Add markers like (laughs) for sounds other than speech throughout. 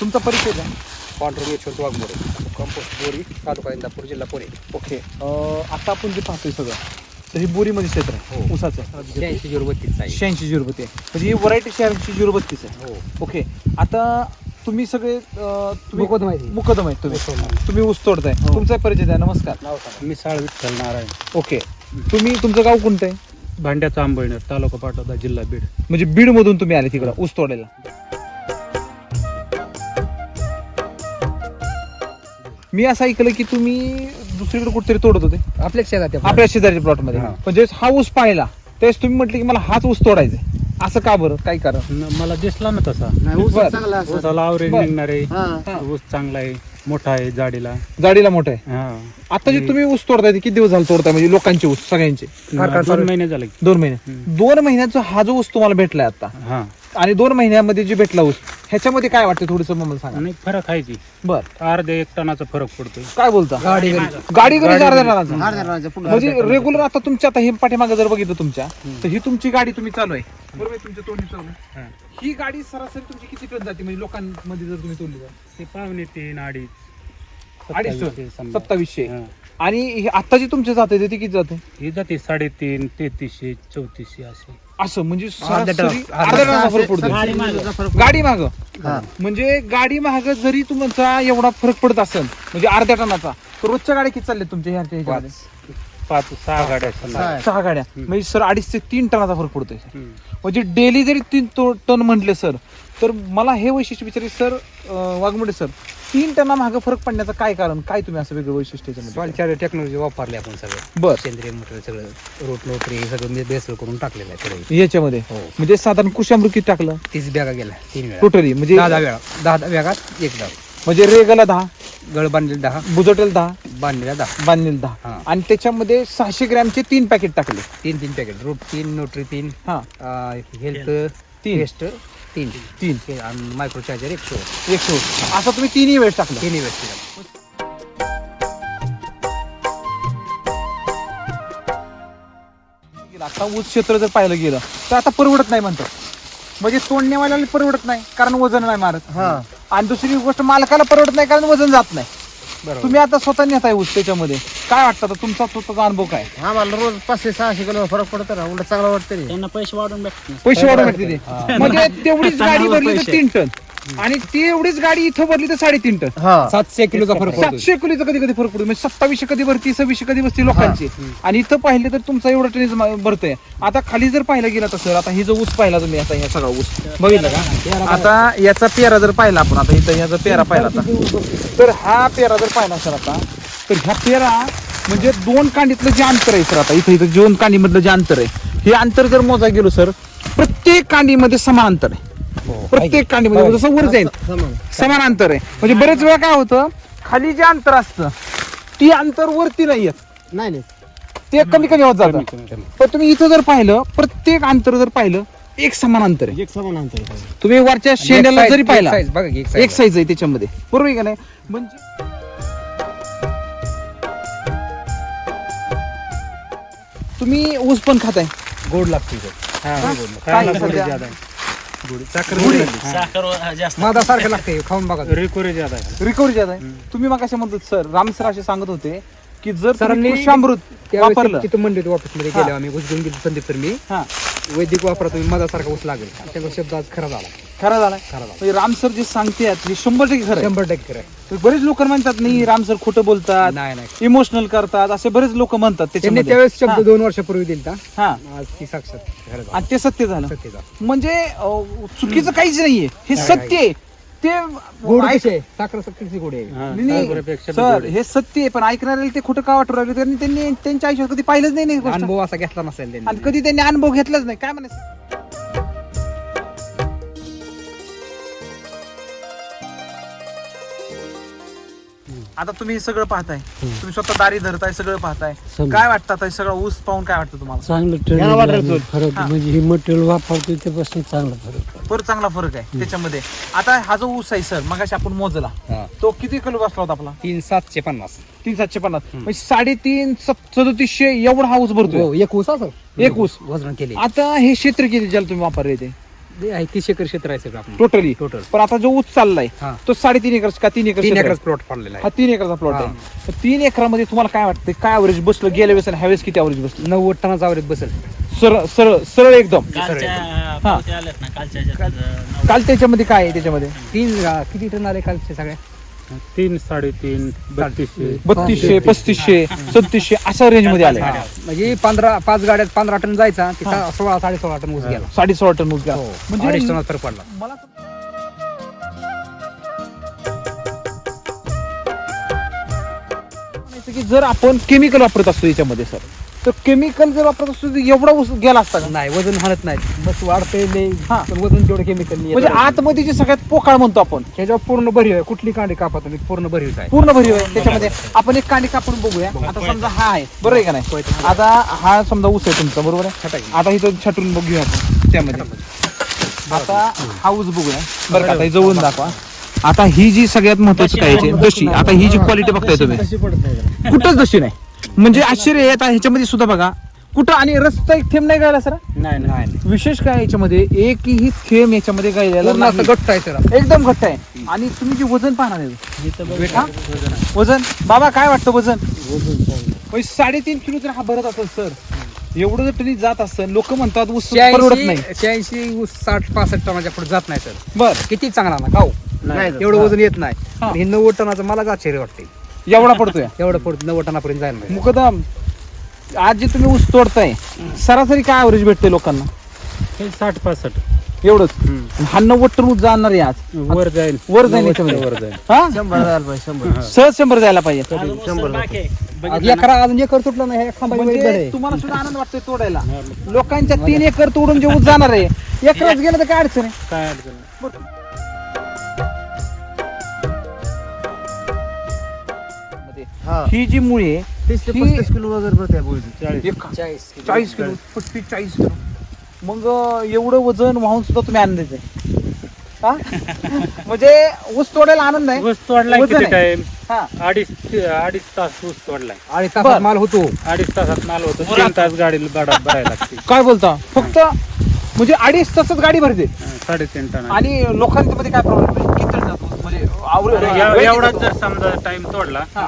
तुमचा परिचय द्या. पांढरं यशवंत वाघमोरे. कंपोस्ट बोरी तालुका इंदापूर जिल्हा पुणे. ओके. अं, आता आपण जे पाहतोय सगळं तर ही बोरीमध्ये क्षेत्र आहे हो. ऊसाचं. शहाऐंशी झिरो बत्तीस आहे. शहाऐंशी झिरो बत्ती आहे. म्हणजे ही व्हरायटी शहाऐंशी झिरो बत्तीस आहे. हो. ओके. आता तुम्ही सगळे अं, तुम्ही मुकदम आहे. मुकदम आहे तुम्ही. आहे. तुम्ही ऊस तोडताय. हो. तुमचा परिचय द्या. नमस्कार. नाव सांगा. मी साळ विठ्ठल नारायण. ओके. तुम्ही तुमचं गाव कोणतं आहे? भांड्याचा आंबळनेर तालुका पाटोदा जिल्हा बीड. म्हणजे बीड मधून तुम्ही आले तिकडं ऊस तोडायला. मी असं ऐकलं की तुम्ही दुसरीकडे कुठेतरी तोडत होते आपल्या शेतात आहे. आपल्या शेजारच्या प्लॉटमध्ये हा. पण ज्यावेळेस हा ऊस पाहिला त्यावेळेस तुम्ही म्हटलं की मला हाच ऊस तोडायचा. असं का बरं काय कारण न- मला दिसला ना तसा नाही, ऊस बरं. चांगला असं. ऊसाला आवरेज बर. निघणार आहे हा. ऊस चांगला आहे मोठा आहे जाडीला जाडीला मोठं आहे हा आता जे तुम्ही ऊस तोडताय ते किती दिवस झाले तोडताय म्हणजे लोकांचे ऊस सगळ्यांचे दोन. महिने झाले दोन महिने. दोन महिन्याचा हा जो ऊस तुम्हाला भेटलाय आता हा आणि दोन महिन्यामध्ये जे भेटला ऊस ह्याच्यामध्ये काय वाटतं थोडस मला सांगा. आणि फरक आहे की बर. अर्ध्या एक टनाचा फरक पडतोय. काय बोलता? गाडी घरी. गाडी घरी अर्ध्या. टनाचा म्हणजे रेग्युलर आता तुमच्या आता हे पाठीमागे जर बघितलं तुमच्या तर ही तुमची गाडी तुम्ही चालू आहे. बरोबर आहे? तुमच्या तोंडी चालू आहे. हा. ही गाडी सरासरी तुमची किती टन जाते? म्हणजे लोकांमध्ये जर तुम्ही तोडली तर ते पावणे तीन अडीच. अडीच सत्तावीसशे टन समजा. सत्तावीसशे. हा. आणि हे आता जे तुमचे जाते ते किती जाते? ही जाते साडेतीन तेहतीसशे चौतीसशे असे असं म्हणजे सरासरी फरक पडतो गाडी मागं. गाडी माग. म्हणजे गाडी महाग जरी तुमचा एवढा फरक पडत असेल म्हणजे अर्ध्या टनाचा तर रोजच्या गाड्या किती चालल्या तुमच्या ह्याच्या ह्याच्यामध्ये? पाच सहा गाड्या. सहा. गाड्या. म्हणजे सर अडीच ते तीन टनाचा फरक पडतोय. म्हणजे डेली जरी तीन तो टन म्हटले सर तर मला हे वैशिष्ट्य विचारे सर वाघमोडे सर तीन टना मागे फरक पडण्याचं काय कारण? काय तुम्ही असं वेगळं वैशिष्ट्य याच्यामध्ये? सॉइल टेक्नॉलॉजी वापरली आपण सगळं. बर. सेंद्रिय मटेरियल सगळं रोट नोटरी हे सगळं बेसल करून टाकलेलं आहे सगळं याच्यामध्ये? हो. म्हणजे साधारण कुशामृत किती टाकलं? तीस बॅगा गेल्या तीन वेळा. टोटली म्हणजे दहा दहा वेळा. दहा दहा बॅगात एक डाव म्हणजे रेगला दहा गळ बांधलेले दहा. बुजटेल दहा बांधलेल्या दहा. बांधलेल दहा. हा. आणि त्याच्यामध्ये सहाशे ग्रॅमचे तीन पॅकेट टाकले. तीन तीन पॅकेट. रूट तीन नोटरी तीन हा. हेल्थ तीन. टेस्ट तीन. तीन. हे आणि मायक्रो चार्जर एक शो एकशे असं तुम्ही तिन्ही वेळेस टाकलं. तिन्ही वेळेस आता ऊस क्षेत्र जर पाहिलं गेलं तर आता परवडत नाही म्हणतात. म्हणजे तोडण्यावाल्याला परवडत नाही कारण वजन नाही मारत. हा. आणि दुसरी गोष्ट मालकाला परवडत नाही कारण वजन जात नाही. बरोबर. तुम्ही आता स्वतः नेताय ऊस त्याच्यामध्ये. काय वाटतं आता? तुमचा स्वतःचा अनुभव काय? आम्हाला रोज पाचशे सहाशे किलो फरक पडतो ना. उलट चांगला वाटतं रे. त्यांना पैसे वाढून भेटत पैसे वाढून भेटते ते. म्हणजे तेवढीच गाडी भरली तर तीन टन. आणि ती एवढीच गाडी इथं भरली तर साडेतीन टन. सातशे किलोचा फरक पडतो सातशे किलोचा कधी कधी फरक पडतो म्हणजे सत्तावीसशे कधी भरती सव्वीसशे कधी बसती लोकांची. आणि इथं पाहिले तर तुमचा एवढा टनीज भरतोय. आता खाली जर पाहिला गेला तर सर आता ही जो ऊस पाहिला तुम्ही आता ह्या सगळा ऊस बघितलं का? आता याचा पेरा जर पाहिला आपण आता इथं याचा पेरा पाहिला आता. तर हा पेरा जर पाहिला सर आता तर ह्या पेरा म्हणजे दोन कांडीतलं जे अंतर आहे सर आता इथं इथं दोन कांडीमधलं जे अंतर आहे हे अंतर जर मोजा गेलो सर प्रत्येक कांडीमध्ये समान अंतर आहे. प्रत्येक कांडीमध्ये जसं वर जाईल समान. अंतर आहे. म्हणजे बरेच वेळा काय होतं खाली जे अंतर असतं ती अंतर वरती नाही येत नाही नाही. ते कमी कमी होत जातं. पण तुम्ही इथं जर पाहिलं प्रत्येक अंतर जर पाहिलं एक समान अंतर आहे. एक समान अंतर तुम्ही वरच्या शेंड्याला जरी पाहिला बघा एक साईज आहे त्याच्यामध्ये. बरोबर का नाही? म्हणजे तुम्ही ऊस पण खाताय? गोड लागते काय सध्या? लागते खाऊन बघा. रिकोरी ज्यादा आहे. रिकव्हरी ज्यादा आहे. तुम्ही मग कशा म्हणतो सर राम सर असे सांगत होते की जर तुम्ही सरांनी कृषामृत वापरलं. तिथं मंडळी ऑफिसमध्ये हा. गेलो आम्ही ऊस घेऊन गेलो संदीप तर मी. हा. वैदिक वापरा तुम्ही माझा सारखा ऊस लागेल. त्यांचा शब्द आज खरा झाला. खरा झाला? खरा झाला. म्हणजे राम सर जे सांगतात हे शंभर टक्के खरं आहे. शंभर टक्के खरं आहे. तर बरेच लोक म्हणतात नाही राम सर खोटं बोलतात नाही नाही. इमोशनल करतात. असे बरेच लोक म्हणतात त्यांनी त्याच्यामध्ये त्यावेळेस शब्द दोन वर्षापूर्वी दिलता. हा. आज ती साक्षात खरं झालं. आणि ते सत्य झालं. सत्य झालं. म्हणजे अं, चुकीचं काहीच नाहीये. हे सत्य आहे. ते गोड ऐक- साखर सक्तीची गोडी. आहे हा, नाही, नाही. साखरेपेक्षा बी सर गोड. आहे. हे सत्य आहे पण ऐकणाऱ्याला ते खोटं का वाटू राहिले? त्यांनी त्यांनी त्यांच्या आयुष्यात कधी पाहिलंच नाही गोष्ट. अनुभव असा घेतला नसेल आणि त्यांनी कधी त्यांनी अनुभव घेतलाच नाही. काय म्हणायचं आता तुम्ही हे सगळं पाहताय. तुम्ही स्वतः दारी धरताय सगळं पाहताय. काय वाटतं आता हे सगळं ऊस पाहून काय वाटतं तुम्हाला? चांगलं याला वाटलं ट्रेनिंग फरक हा. म्हणजे हे मटेरियल वापरतो त्यापासून चांगला फरक बरं चांगला फरक आहे त्याच्यामध्ये. आता हा जो ऊस आहे सर मगाशी आपण मोजला हा. तो किती किलो बसला होता आपला? तीन सातशे पन्नास. तीन सातशे पन्नास. म्हणजे साडेतीन सत- सदोतीसशे एवढा हा ऊस भरतो हो एक ऊस सर. एक ऊस. वजन केले. आता हे क्षेत्र किती ज्याला तुम्ही वापरले ते? आहे तीस एकर क्षेत्र आहे सगळं आपलं. टोटली टोटल पण आता जो ऊस चाललाय हा. तो साडेतीन एकर का तीन एकर तीन क्षेत्र आहे? प्लॉट पडलेला हा आहे तीन एकरचा प्लॉट हा. आहे. तर तीन एकरामध्ये तुम्हाला काय वाटतं काय ॲव्हरेज बसलं? गेल्या वेळेस आणि ह्यावेळेस किती ॲव्हरेज बसलं? नव्वद टनाचा आवरेज बसेल. सरळ सरळ सरळ एकदम. कालच्या. पावती आल्यात ना कालच्या ह्याच्यात, अं, नऊ- काल त्याच्यामध्ये काय आहे त्याच्यामध्ये? तीन अं, किती टन आले कालचे सगळ्या तीन साडेतीन बत्तीसशे बत्तीसशे पस्तीसशे सत्तीसशे अशा रेंजमध्ये आले. म्हणजे पंधरा पाच गाड्यात पंधरा टन जायचा तिथं सोळा साडे सोळा टन ऊस गेला साडे सोळा टन ऊस गेला. हो. म्हणजे फरक पडला मला म्हणायचं की जर आपण केमिकल वापरत असतो याच्यामध्ये सर तर केमिकल जर वापरत असतो तर एवढा ऊस गेला असता का? नाही वजन म्हणत नाही. बस वाढतंय नाही हा. पण वजन तेवढं केमिकल म्हणजे आतमध्ये जे सगळ्यात पोकाळ म्हणतो आपण. ह्याच्यावर पूर्ण भरीव आहे. कुठली कांडी कापा तुम्ही पूर्ण भरीव आहे. पूर्ण भरीव आहे. त्याच्यामध्ये आपण एक कांडी कापून बघूया. आता समजा हा आहे. बरोबर आहे का नाही? आता हा समजा ऊस आहे तुमचा बरोबर आहे? छटाक. आता इथं छटून बघूया आपण. त्यामध्ये. आता हा ऊस बघूया. बरं का आता हे जवळून दाखवा. आता ही जी सगळ्यात महत्वाची काय आहे, दशी आता ही जी क्वालिटी बघताय तुम्ही. कुठंच दशी नाही. म्हणजे आश्चर्य आहे. आता ह्याच्यामध्ये सुद्धा बघा. कुठं आणि रस्ता एक थेंब नाही गायला सर? नाही नाही विशेष काय याच्यामध्ये? एकही थेंब याच्यामध्ये गायलेला पूर्ण असं नाही. गट्ट आहे सर. एकदम घट्ट आहे. आणि तुम्ही जे वजन पाहणार आहे वजन. बाबा काय वाटतं वजन? म्हणजे साडेतीन किलो जर हा भरत असेल सर. एवढं जर तरी जात असेल लोक म्हणतात ऊस परवडत नाही. शहाऐंशी साठ पासष्ट टनाच्या पुढे जात नाही सर. बर. किती चांगला ना नाही. एवढं वजन येत नाही. हा. हे नव्वद टनाचं मला आश्चर्य वाटते एवढा पडतोय. एवढं पुढे नव्वद टनापर्यंत जायला नाही. मुकदम. आज जे तुम्ही ऊस तोडताय सरासरी काय ॲव्हरेज भेटते लोकांना? हे साठ पासष्ट. एवढंच. हा नव्वद टन ऊस जाणार आहे आज. वर जाईल. वर जाईल याच्यामध्ये. वर जाईल. हा? सहज शंभर जायला पाहिजे. अजून ऊस बाकी आहे. आज एकरा अजून एकर तुटलं नाही हे म्हणजे. तुम्हाला सुद्धा आनंद वाटतोय तोडायला. लोकांच्या तीन एकर तोडून जे ऊस जाणार आहे (laughs) एकरच गेलं तर काय अडचण आहे? काय अडचण नाही. ही. जी मुळे तीस ते ही- पस्तीस किलो वगैरे भरते चाळीस. चाळीस किलो. पस्तीस चाळीस किलो. मग अं, एवढं वजन वाहून सुद्धा तुम्ही आनंद आहे हा? (laughs) म्हणजे ऊस तोडायला आनंद आहे. ऊस तोडलाय वजन किती आहे. टाइम हा. अडीच ते- अडीच तास ऊस तोडलाय. बर. तासात माल होतो. अडीच तासात माल होतो. तीन तास गाडीला भाडा भरायला लागते. काय बोलता? फक्त म्हणजे अडीच तासात गाडी भरते. हा, साडेतीन टन आणि लोकांच्या मध्ये काय प्रॉब्लेम किती टन जातो. म्हणजे आवरे- एव- वेळ एवढाच किती जर समजा टाइम तोडला हा,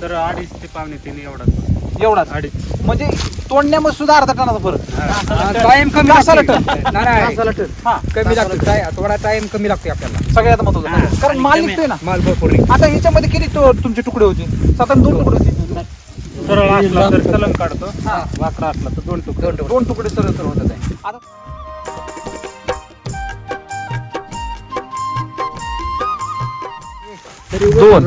तर अडीच ते पावणे तीन एवढाच एवढाच? अडीच. म्हणजे तोडण्यामध्ये सुद्धा अर्धा टनाचा फरक. टाइम कमी तासाला लागतो. टन. नाही, नाही. हा कमी लागतो काय थोडा टाइम कमी लागतो आपल्याला. सगळ्यात महत्वाचं. हा. कारण माल निघतोय ना. माल भरपूर निघतो. आता ह्याच्यामध्ये किती तो- तुमचे तुकडे होते? साधारण दोन तुकडे होते. सरळ असला तर सलंग काढतो. हा. वाकडा असला तर दोन तुकडे. दोन तुकडे. सरळ सरळ होतात. आहे. आता दोन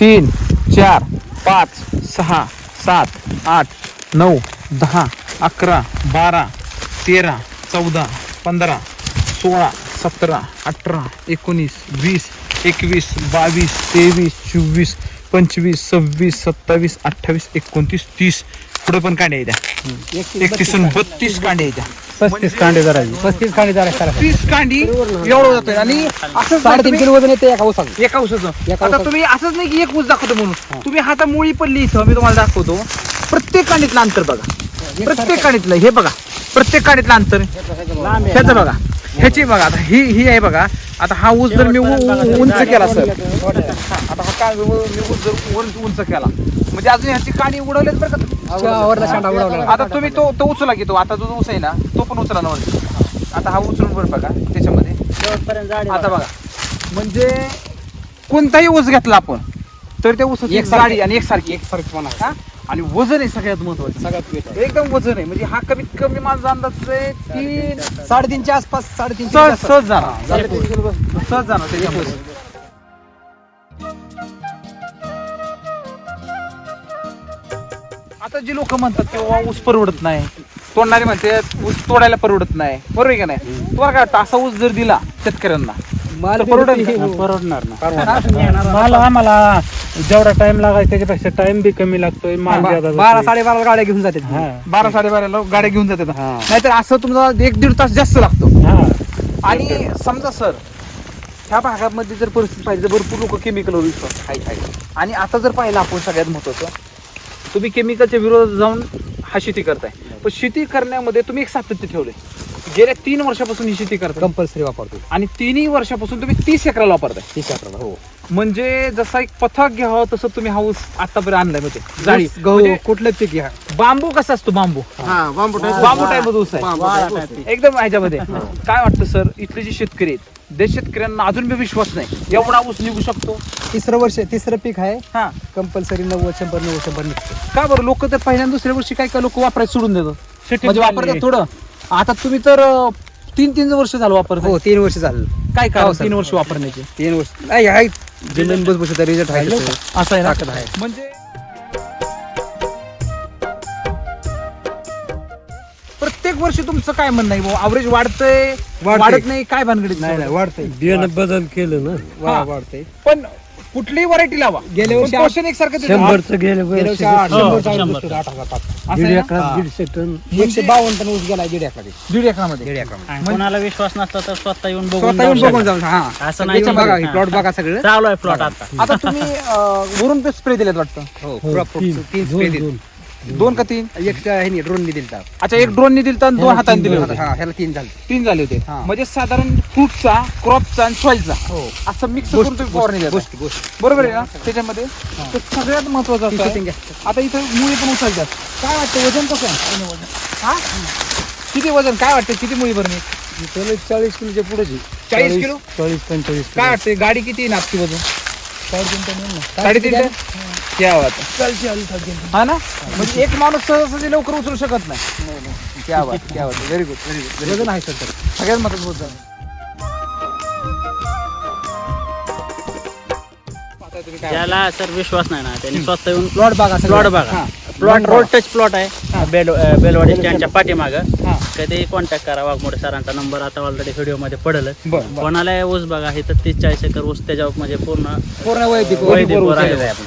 तीन चार पाच सहा सात आठ नऊ दहा अकरा बारा तेरा चौदा पंधरा सोळा सतरा अठरा एकोणीस वीस एकवीस बावीस तेवीस चोवीस पंचवीस सव्वीस सत्तावीस अठ्ठावीस एकोणतीस तीस. पुढे पण कांड्या येत्या एकतीस बत्तीस कांड्या येत्या पस्तीस कांडे धरायचे पस्तीस खाणी जरा करा. तीस कांडी एवढं जातोय. आणि असं साडेतीन किलो वजन येते एका ऊसाचं. एका ऊसाचं. एका आता. तुम्ही असंच नाही की एक ऊस दाखवतो म्हणून. तुम्ही हाता मुळी पडली इथं मी तुम्हाला दाखवतो. प्रत्येक कांडीतलं अंतर बघा. प्रत्येक कांडीतलं हे बघा. प्रत्येक कांडीतलं अंतर. ह्याचं बघा. ह्याची बघा. आता ही ही आहे बघा. आता हा ऊस जर मी उ- उ- उंच केला सर आता हा काय मी ऊस जर उंच उंच केला. म्हणजे अजून ह्याची कांडी उडवलेच बरं का तुम्ही? आवरला शांडा उडवला आता तुम्ही तो तो उचला की तो आता जो ऊस आहे ना तो पण उचला ना वरती. आता हा उचलून बरं बघा त्याच्यामध्ये. शेवटपर्यंत जाडी आता बघा. म्हणजे कोणताही ऊस घेतला आपण तर त्या ऊसाची एक एकसारखी. गाडी आणि एकसारखी. एक सारखं म्हणा हा? आणि वजन आहे सगळ्यात महत्वाचं. सगळ्यात वेट एकदम वजन आहे. म्हणजे हा कमीत कमी माझा अंदाज आहे तीन साडेतीनच्या आसपास साडेतीन सहज सहज जाणार सहज जाणार त्याच्यामध्ये. आता जी लोक म्हणतात की बाबा ऊस परवडत नाही तोडणारे म्हणतात ऊस तोडायला परवडत नाही. बरोबर आहे का नाही? तुम्हाला काय वाटतं असा ऊस जर दिला शेतकऱ्यांना माल परवडेल का? परवडणार ना. माल आम्हाला जेवढा टाइम लागायचा त्याच्यापेक्षा टाइम बी कमी लागतोय माल ज्यादा बारा जातोय. साडेबारा गाड्या घेऊन जाते हा. बारा साडेबाराला गाड्या घेऊन जातात. हा. नाहीतर असं तुम्हाला एक दीड तास जास्त लागतो. हा. आणि समजा सर ह्या भागामध्ये जर परिस्थिती पाहिजे तर भरपूर लोक केमिकलवर विश्वास आहे आहे. आणि आता जर पाहिलं आपण सगळ्यात महत्वाचं तुम्ही केमिकलच्या विरोधात जाऊन हा शेती करताय. पण शेती करण्यामध्ये तुम्ही एक सातत्य ठेवले गेल्या तीन वर्षापासून ही शेती करता कंपल्सरी वापरतो आणि तिन्ही वर्षापासून तुम्ही तीस एकराला वापरताय. तीस अकराला हो. म्हणजे जसा एक पथक घ्यावं तसं तुम्ही हा ऊस आतापर्यंत आणलाय म्हणजे जाळी. गहू म्हणजे कुठलं पीक घ्या. बांबू कसा असतो बांबू? बांबू टाईप ऊस आहे. एकदम ह्याच्यामध्ये. काय वाटतं सर? इथले जे शेतकरी आहेत त्या शेतकऱ्यांना अजून बी विश्वास नाही. एवढा ऊस निघू शकतो? तिसरं वर्ष तिसरं पीक आहे. हा. कंपल्सरी नव्वद शंभर नव्वद शंभर निघतो. का बरं? लोक तर पहिल्या आणि दुसऱ्या वर्षी काय काय लोक वापरायला सोडून देतात? Setting म्हणजे झाली. वापरतात थोडं. आता तुम्ही तर तीन तीन वर्ष झालं वापरत हो तीन वर्ष झालं. काय हो, सर. तीन वर्ष वापरण्याचे. तीन वर्ष. नाही आहे. जमीन भुसभुशीत रिझल्ट आहे. असं आहे ना? ताकद आहे. म्हणजे प्रत्येक वर्षी तुमचं काय म्हणणं आहे? अवरेज वाढतंय वाढतंय. वाढत नाही काय भानगडीत नाही नाही वाढतंय. बियाणं बदल केलं ना? वा- हा. वाढतंय. पण कुठलीही व्हरायटी लावा गेल्या वर्षी पण पोषण एकसारखं देतं. शंभरचं गेलं गेल्या वर्षी आठ हो, शंभर चाळीस शंभर. बसतो, आठ हजार पाच. असं दीड आहे ना? एकरात दीडशे टन एकशे बावन्न टन ऊस गेला दीड एकरामध्ये दीड एकरात आणि कोणाला विश्वास नसला तर स्वतः येऊन बघून स्वतः येऊन जाऊ बघून शकता. जाऊ हा असं नाही बघा हा. प्लॉट बघा सगळं चालू आहे प्लॉट आता आता तुम्ही अं, वरून स्प्रे दिलेत वाटतं हो हो, crop तीन दोन दिले. दोन दोन का तीन? एक ह्यानी ड्रोन दिले होता. अच्छा एक ड्रोन दिलं तर दोन हाताने दिले होते. हा ह्याला तीन झाले. तीन झाले होते. हा. म्हणजे साधारण फ्रूटचा क्रॉपचा आणि सॉईलचा हो. असं मिक्स करून तुम्ही फवारणी देता. गोष्टी गोष्टी. बरोबर आहे ना? त्याच्यामध्ये तर सगळ्यात महत्वाचं असं आहे. आता इथं मुळी पण उचलतात. काय वाटतं वजन कसं आहे? वजन हा? किती वजन? काय वाटतं किती मुळी भरणे चाळीस किलोच्या पुढेच चाळीस किलो? चाळीस पंचेचाळीस काय वाटतं गाडी किती आहे नापची वजन? साडेतीन टन येईल ना. साडेतीन टन? क्या बात आहे. चाळीस आली साडेतीन टन. हा ना म्हणजे एक माणूस सहजासहजी लवकर उचलू शकत नाही क्या बात क्या बात व्हेरी गुड व्हेरी गुड वजन आहे सर सगळ्यात महत्वाचं आता तुम्ही काय ज्याला सर विश्वास नाही ना त्यांनी स्वतः येऊन प्लॉट बघा सगळं. प्लॉट बघा प्लॉट रोड टच प्लॉट आहे. बेल बेलवाडी स्टँडच्या पाठीमाग. हा. कधी कॉन्टॅक्ट करा वाघमोडे सरांचा नंबर आता ऑलरेडी व्हिडिओमध्ये पडल कोणाला ऊस बघा हे तर तीस चाळीस एकर ऊस त्याच्यावर म्हणजे पूर्ण पूर्ण वैदिक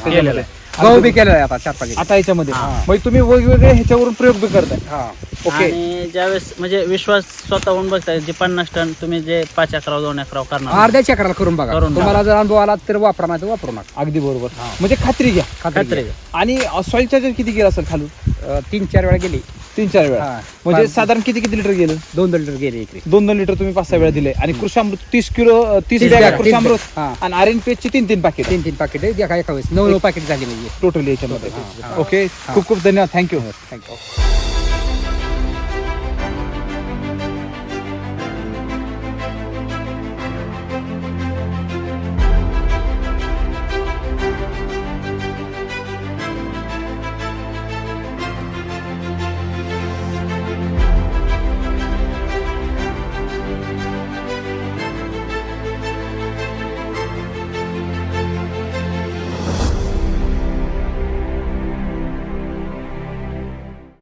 केलेलं आहे. गहू बी केलेला आहे आता चार पाच आता याच्यामध्ये. हा. म्हणजे तुम्ही वेगवेगळे ह्याच्यावरून प्रयोग बी करताय. हा. ओके. आणि ज्यावेळेस म्हणजे विश्वास स्वतःहून बघताय जे पन्नास टन तुम्ही जे पाच अकरा दोन अकरा करणार. अर्ध्या चक्राला करून बघा. करून तुम्हाला जर अनुभव आला तर वापरा नाही तर वापरू नका. अगदी बरोबर. म्हणजे खात्री घ्या. खात्री खात्री घ्या. आणि सॉइल चार्जर किती गेलं असेल खालून? अं, तीन चार वेळा गेली. तीन चार वेळा. हा. म्हणजे पाच- साधारण किती किती लिटर गेलं? दोन दोन लिटर गेले दोन दोन लिटर तुम्ही पाच सहा वेळा दिले. आणि कृषामृत तीस किलो अं, तीस तीस बॅग बॅग, तीस कृषामृत बॅग. हा. आणि आर एन पी ची तीन तीन पाकिट तीन तीन पाकिट एका एका वेळेस नऊ नऊ पाकिट झाली म्हणजे टोटली याच्यामध्ये. ओके खूप खूप धन्यवाद. Thank you thank you